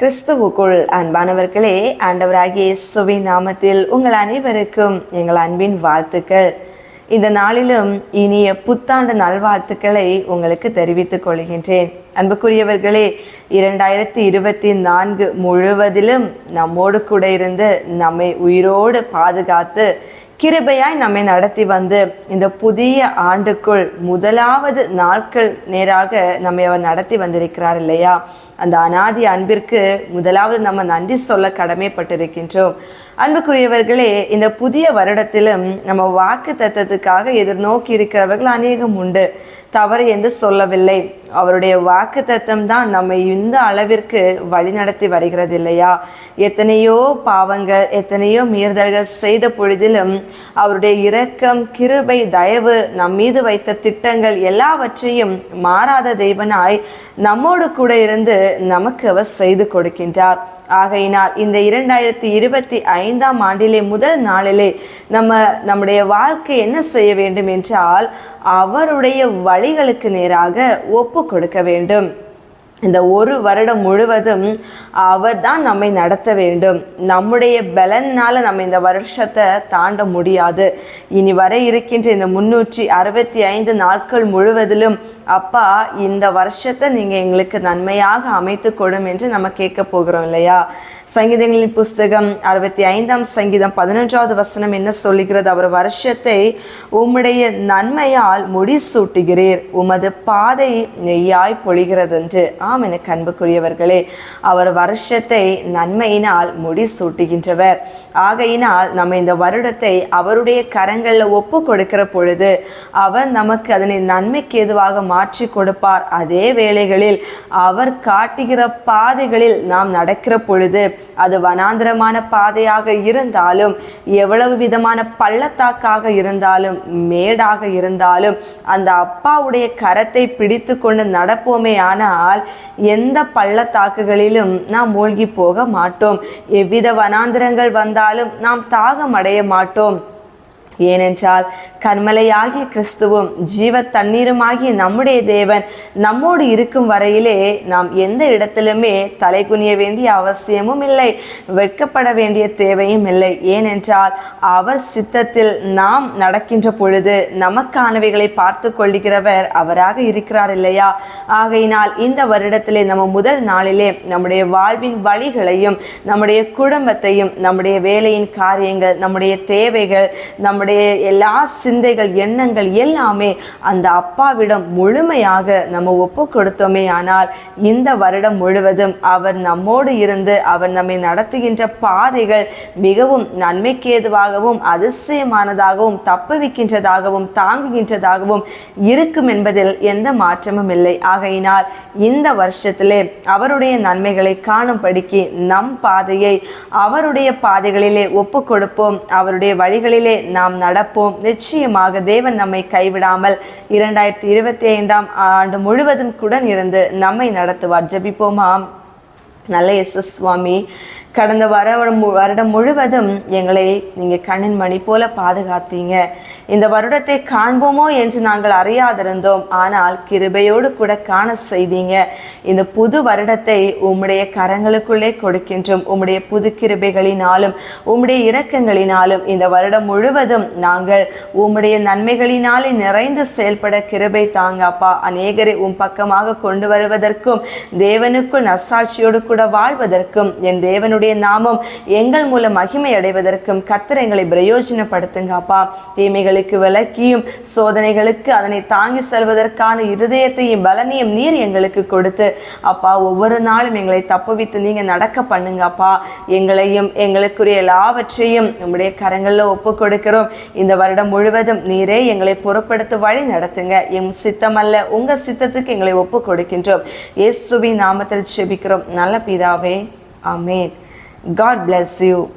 கிறிஸ்துவுக்குள் அன்பானவர்களே ஆண்டவராகிய சுவை நாமத்தில் உங்கள் அனைவருக்கும் எங்கள் அன்பின் வாழ்த்துக்கள். இந்த நாளிலும் இனிய புத்தாண்டு நல்வாழ்த்துக்களை உங்களுக்கு தெரிவித்துக் கொள்கின்றேன். அன்புக்குரியவர்களே இரண்டாயிரத்தி இருபத்தி நான்கு முழுவதிலும் நம்மோடு கூட இருந்து நம்மை உயிரோடு பாதுகாத்து கிருபையாய் நம்மை நடத்தி வந்து இந்த புதிய ஆண்டுக்குள் முதலாவது நாட்கள் நேராக நம்மை அவர் நடத்தி வந்திருக்கிறார் இல்லையா? அந்த அனாதி அன்பிற்கு முதலாவது நம்ம நன்றி சொல்ல கடமைப்பட்டிருக்கின்றோம். அன்புக்குரியவர்களே இந்த புதிய வருடத்திலும் நம்ம வாக்கு தத்துவத்துக்காக எதிர்நோக்கி இருக்கிறவர்கள் அநேகம் உண்டு. தவறு என்று சொல்லவில்லை. அவருடைய வாக்கு தத்தம் தான் நம்மை இந்த அளவிற்கு வழிநடத்தி வருகிறது இல்லையா? எத்தனையோ பாவங்கள் எத்தனையோ மீறுதல்கள் செய்த பொழுதிலும் அவருடைய இரக்கம் கிருபை தயவு நம் மீது வைத்த திட்டங்கள் எல்லாவற்றையும் மாறாத தெய்வனாய் நம்மோடு கூட இருந்து நமக்கு அவர் செய்து கொடுக்கின்றார். ஆகையினால் இந்த இரண்டாயிரத்தி இருபத்தி ஐந்தாம் ஆண்டிலே முதல் நாளிலே நம்ம நம்முடைய வாழ்க்கை என்ன செய்ய வேண்டும் என்றால் அவருடைய வழிகளுக்கு நேராக ஒப்பு கொடுக்க வேண்டும். இந்த ஒரு வருடம் முழுவதும் அவர் தான் நம்மை நடத்த வேண்டும். நம்முடைய பலனால் நம்ம இந்த வருஷத்தை தாண்ட முடியாது. இனி வர இருக்கின்ற இந்த முன்னூற்றி அறுபத்தி ஐந்து நாட்கள் முழுவதிலும் அப்பா இந்த வருஷத்தை நீங்கள் எங்களுக்கு நன்மையாக அமைத்து கொடும் என்று நம்ம கேட்க போகிறோம் இல்லையா? சங்கீதங்களின் புஸ்தகம் அறுபத்தி ஐந்தாம் சங்கீதம் பதினொன்றாவது வசனம் என்ன சொல்லுகிறது? அவர் வருஷத்தை உம்முடைய நன்மையால் முடிசூட்டுகிறீர். உமது பாதை நெய்யாய் பொழிகிறது என்று ஆம் என கண்புக்குரியவர்களே அவர் வருஷத்தை நன்மையினால் முடிசூட்டுகின்றவர். ஆகையினால் நம்ம இந்த வருடத்தை அவருடைய கரங்களில் ஒப்பு கொடுக்கிற பொழுது அவர் நமக்கு அதனை நன்மைக்கு எதுவாக மாற்றி கொடுப்பார். அதே வேளைகளில் அவர் காட்டுகிற பாதைகளில் நாம் நடக்கிற பொழுது அது வனாந்திரமான பாதையாக இருந்தாலும் எவ்வளவு விதமான பள்ளத்தாக்காக இருந்தாலும் மேடாக இருந்தாலும் அந்த அப்பாவுடைய கரத்தை பிடித்து கொண்டு நடப்போமே ஆனால் எந்த பள்ளத்தாக்குகளிலும் நாம் மூழ்கி போக மாட்டோம். எவ்வித வனாந்திரங்கள் வந்தாலும் நாம் தாகம் அடைய மாட்டோம். ஏனென்றால் கண்மலையாகிய கிறிஸ்துவும் ஜீவ தண்ணீருமாகிய நம்முடைய தேவன் நம்மோடு இருக்கும் வரையிலே நாம் எந்த இடத்திலுமே தலை குனிய வேண்டிய அவசியமும் இல்லை வெட்கப்பட வேண்டிய தேவையும் இல்லை. ஏனென்றால் அவர் சித்தத்தில் நாம் நடக்கின்ற பொழுது நமக்கானவைகளை பார்த்து கொள்ளுகிறவர் அவராக இருக்கிறார் இல்லையா? ஆகையினால் இந்த வருடத்திலே நம்ம முதல் நாளிலே நம்முடைய வாழ்வின் வழிகளையும் நம்முடைய குடும்பத்தையும் நம்முடைய வேலையின் காரியங்கள் நம்முடைய தேவைகள் நம்முடைய எல்லா சிந்தைகள் எண்ணங்கள் எல்லாமே அந்த அப்பாவிடம் முழுமையாக நம்ம ஒப்பு கொடுத்தோமே. ஆனால் இந்த வருடம் முழுவதும் அவர் நம்மோடு இருந்து அவர் நம்மை நடத்துகின்ற பாதைகள் மிகவும் நன்மைக்கு ஏதுவாகவும் அதிசயமானதாகவும் தப்புவிக்கின்றதாகவும் தாங்குகின்றதாகவும் இருக்கும் என்பதில் எந்த மாற்றமும் இல்லை. ஆகையினால் இந்த வருஷத்திலே அவருடைய நன்மைகளை காணும்படிக்கு நம் பாதையை அவருடைய பாதைகளிலே ஒப்பு கொடுப்போம். அவருடைய வழிகளிலே நாம் நடப்போம். நிச்சயம் நிச்சயமாக தேவன் நம்மை கைவிடாமல் இரண்டாயிரத்தி இருபத்தி ஐந்தாம் ஆண்டு முழுவதும் கூட இருந்து நம்மை நடத்துவார். ஜெபிப்போமா நல்ல எஸ் சுவாமி. கடந்த வருடம் வருடம் முழுவதும் எங்களை நீங்கள் கண்ணின் மணி போல பாதுகாத்தீங்க. இந்த வருடத்தை காண்போமோ என்று நாங்கள் அறியாதிருந்தோம். ஆனால் கிருபையோடு கூட காண செய்தீங்க. இந்த புது வருடத்தை உம்முடைய கரங்களுக்குள்ளே கொடுக்கின்றோம். உம்முடைய புது கிருபைகளினாலும் உம்முடைய இரக்கங்களினாலும் இந்த வருடம் முழுவதும் நாங்கள் உம்முடைய நன்மைகளினாலே நிறைந்து செயல்பட கிருபை தாங்க அப்பா அநேகரை உன் பக்கமாக கொண்டு வருவதற்கும் தேவனுக்குள் நசாட்சியோடு கூட வாழ்வதற்கும் என் தேவனுடைய உம்முடைய நாமம் எங்கள் மூலம் மகிமை அடைவதற்கும் கத்தர் எங்களை பிரயோஜனப்படுத்துங்க அப்பா. தீமைகளுக்கு விலக்கியும் சோதனைகளுக்கு அதனை தாங்கி செல்வதற்கான இருதயத்தையும் பலனையும் நீர் எங்களுக்கு கொடுத்து அப்பா ஒவ்வொரு நாளும் எங்களை தப்புவித்து நீங்க நடக்க பண்ணுங்க அப்பா. எங்களையும் எங்களுக்குரிய எல்லாவற்றையும் உங்களுடைய கரங்களில் ஒப்பு கொடுக்கிறோம். இந்த வருடம் முழுவதும் நீரே எங்களை பொறுப்படுத்த வழி நடத்துங்க. எம் சித்தமல்ல உங்க சித்தத்துக்கு எங்களை ஒப்பு கொடுக்கின்றோம். இயேசுவின் நாமத்தில் செபிக்கிறோம். நல்ல பிதாவே அமேன் God bless you.